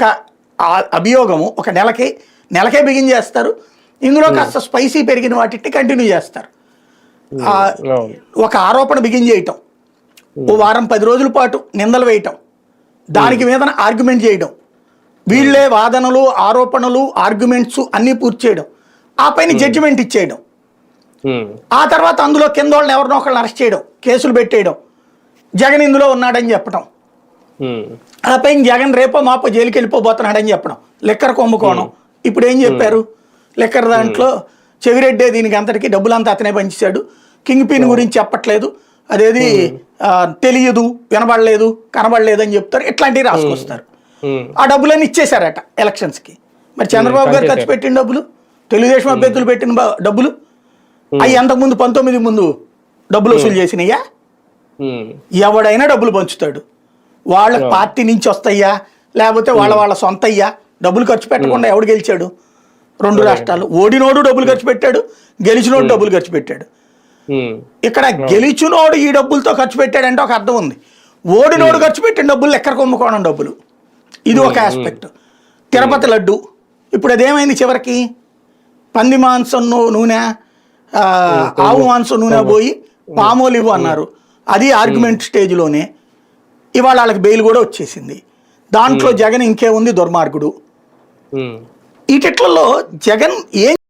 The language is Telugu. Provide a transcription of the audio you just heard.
ఒక అభియోగము ఒక నెలకి నెలకే బిగిన్ చేస్తారు. ఇందులో కాస్త స్పైసీ పెరిగిన వాటిని కంటిన్యూ చేస్తారు. ఒక ఆరోపణ బిగిన్ చేయటం. ఓ వారం పది రోజుల పాటు నిందలు వేయటం. దానికి మీద ఆర్గ్యుమెంట్ చేయడం. వీళ్ళే వాదనలు ఆరోపణలు ఆర్గ్యుమెంట్స్ అన్నీ పూర్తి చేయడం. ఆ పైన జడ్జిమెంట్ ఇచ్చేయడం. ఆ తర్వాత అందులో కింద వాళ్ళని ఎవరినో ఒకళ్ళని అరెస్ట్ చేయడం. కేసులు పెట్టేయడం. జగన్ ఇందులో ఉన్నాడని చెప్పడం ఆ పైన జగన్ రేపో మాపో జైలుకి వెళ్ళిపోబోతున్నాడని చెప్పడం. లెక్కర కొమ్ముకోవడం. ఇప్పుడు ఏం చెప్పారు? లెక్కర దాంట్లో చెవిరెడ్డే దీనికి అంతటికి డబ్బులంతా అతనే పంచాడు. కింగ్ పిన్ గురించి చెప్పట్లేదు. అదేది తెలియదు వినబడలేదు కనబడలేదు అని చెప్తారు. ఇట్లాంటివి రాసుకొస్తారు. ఆ డబ్బులన్నీ ఇచ్చేశారట ఎలక్షన్స్కి. మరి చంద్రబాబు గారు ఖర్చు పెట్టిన డబ్బులు తెలుగుదేశం అభ్యర్థులు పెట్టిన డబ్బులు అవి అంతకుముందు పంతొమ్మిది ముందు డబ్బులు వసూలు చేసినాయా? ఉమ్, ఎవడైనా డబ్బులు పంచుతాడు. వాళ్ళ పార్టీ నుంచి వస్తాయా లేకపోతే వాళ్ళ వాళ్ళ సొంత అయ్యా డబ్బులు ఖర్చు పెట్టకుండా ఎవడు గెలిచాడు? రెండు రాష్ట్రాలు. ఓడినోడు డబ్బులు ఖర్చు పెట్టాడు గెలిచినోడు డబ్బులు ఖర్చు పెట్టాడు. ఇక్కడ గెలిచినోడు ఈ డబ్బులతో ఖర్చు పెట్టాడంటే ఒక అర్థం ఉంది. ఓడినోడు ఖర్చు పెట్టిన డబ్బులు ఎక్కడ కొమ్ముకోవడం డబ్బులు? ఇది ఒక ఆస్పెక్ట్ తిరుపతి లడ్డు. ఇప్పుడు అదేమైంది చివరికి? పంది మాంసం నూనె ఆవు మాంసం నూనె పోయి పామోలు ఇవ్వు అన్నారు. అది ఆర్గ్యుమెంట్ స్టేజ్లోనే ఇవాళ వాళ్ళకి బెయిల్ కూడా వచ్చేసింది. దాంట్లో జగన్ ఇంకేముంది? దుర్మార్గుడు. ఉమ్. వీటిట్లలో జగన్ ఏం